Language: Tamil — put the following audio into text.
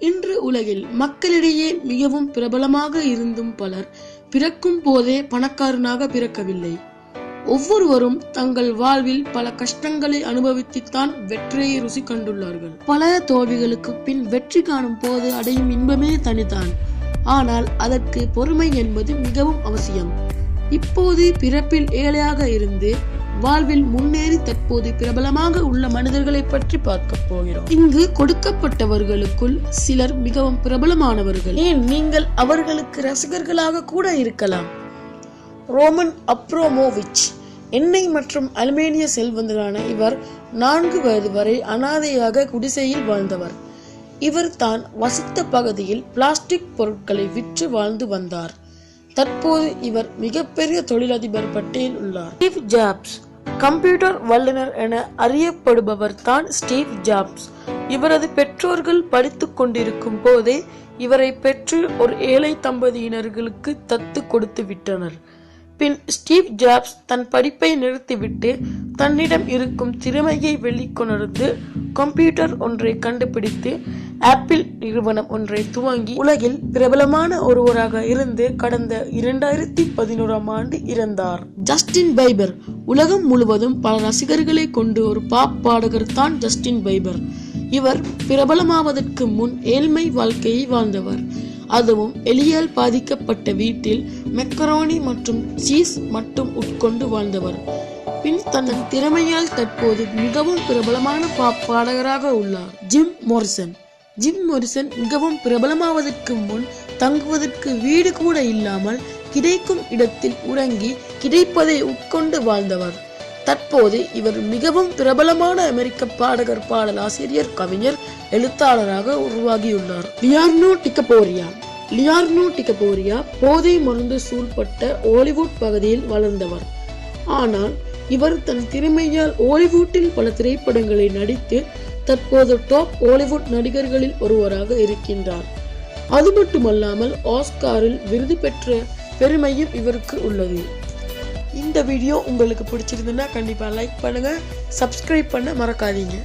இன்று உலகில் மக்களிடையே மிகவும் பிரபலமாக இருந்தும் பலர் பிறக்கும் போதே பணக்காரனாக பிறக்கவில்லை. ஒவ்வொருவரும் தங்கள் வாழ்வில் பல கஷ்டங்களை அனுபவித்துத்தான் வெற்றியை ருசி கண்டுள்ளார்கள். பல தோல்விகளுக்கு பின் வெற்றி காணும் போது அடையும் இன்பமே தனிதான். ஆனால் அதற்கு பொறுமை என்பது மிகவும் அவசியம். இப்போது பிறப்பில் ஏழையாக இருந்து வாழ்வில் முன்னேறி தற்போது பிரபலமாக உள்ள மனிதர்களை பற்றி பார்க்க போகிறோம். இங்கு கொடுக்கப்பட்டவர்களுக்குள் சிலர் மிகவும் பிரபலமானவர்கள். ஏன் நீங்கள் அவர்களுக்கு ரசிகர்களாக கூட இருக்கலாம்? ரோமன் அப்ரோமோவிச் எண்ணெய் மற்றும் அலுமினிய செல்வந்தரான இவர் நான்கு வயது வரை அனாதையாக குடிசையில் வாழ்ந்தவர். இவர் தான் வசித்த பகுதியில் பிளாஸ்டிக் பொருட்களை விற்று வாழ்ந்து வந்தார். தற்போது இவர் மிகப்பெரிய தொழிலதிபர் பட்டியல் உள்ளார். ஸ்டீவ் ஜாப்ஸ் கம்ப்யூட்டர் வல்லுநர் என அறியப்படுபவர் தான் ஸ்டீவ் ஜாப்ஸ். இவரது பெற்றோர்கள் படித்துக் கொண்டிருக்கும் போதே இவரை பெற்று ஒரு ஏழை தம்பதியினர்களுக்கு தத்து கொடுத்து விட்டனர். பின் ஸ்டீவ் ஜாப்ஸ் தன் படிப்பை நிறுத்திவிட்டு தன்னிடம் இருக்கும் திறமையை வெளிக்கொணர்ந்து கம்ப்யூட்டர் ஒன்றை கண்டுபிடித்து ஆப்பிள் நிறுவனம் ஒன்றை துவங்கி உலகில் பிரபலமான ஒருவராக இருந்து கடந்த இரண்டாயிரத்தி பதினோராம் ஆண்டு இறந்தார். ஜஸ்டின் பைபர் உலகம் முழுவதும் பல ரசிகர்களை கொண்டு ஒரு பாப் பாடகர் தான் ஜஸ்டின் பைபர். இவர் பிரபலமாவதற்கு முன் ஏழ்மை வாழ்க்கையை வாழ்ந்தவர். அதுவும் எலியால் பாதிக்கப்பட்ட வீட்டில் மெக்கரோனி மற்றும் சீஸ் மட்டும் உட்கொண்டு வாழ்ந்தவர். பின் தன் திறமையால் தற்போது மிகவும் பிரபலமான பாப் பாடகராக உள்ளார். Gym Morrison. ஜிம் மோரிசன் மிகவும் பிரபலமாவதற்கு முன் தங்குவதற்கு வீடு கூட இல்லாமல் கிடைக்கும் இடத்தில் உறங்கி கிடைப்பதை உட்கொண்டு வாழ்ந்தவர். தற்போது இவர் மிகவும் பிரபலமான அமெரிக்க பாடகர் பாடல் ஆசிரியர் கவிஞர் எழுத்தாளராக உருவாகியுள்ளார். லியார்னோ டிகபோரியா லியார்னோ டிகபோரியா போதை மருந்து சூழ்பட்ட ஹாலிவுட் பகுதியில் வளர்ந்தவர். ஆனால் இவர் தன் திறமையால் ஹாலிவுட்டில் பல திரைப்படங்களை நடித்து தற்போது டாப் ஹாலிவுட் நடிகர்களில் ஒருவராக இருக்கின்றார். அது மட்டுமல்லாமல் ஆஸ்காரில் விருது பெற்ற பெருமையும் இவருக்கு உள்ளது. இந்த வீடியோ உங்களுக்கு பிடிச்சிருந்துன்னா கண்டிப்பாக லைக் பண்ணுங்கள் சப்ஸ்கிரைப் பண்ண மறக்காதீங்க.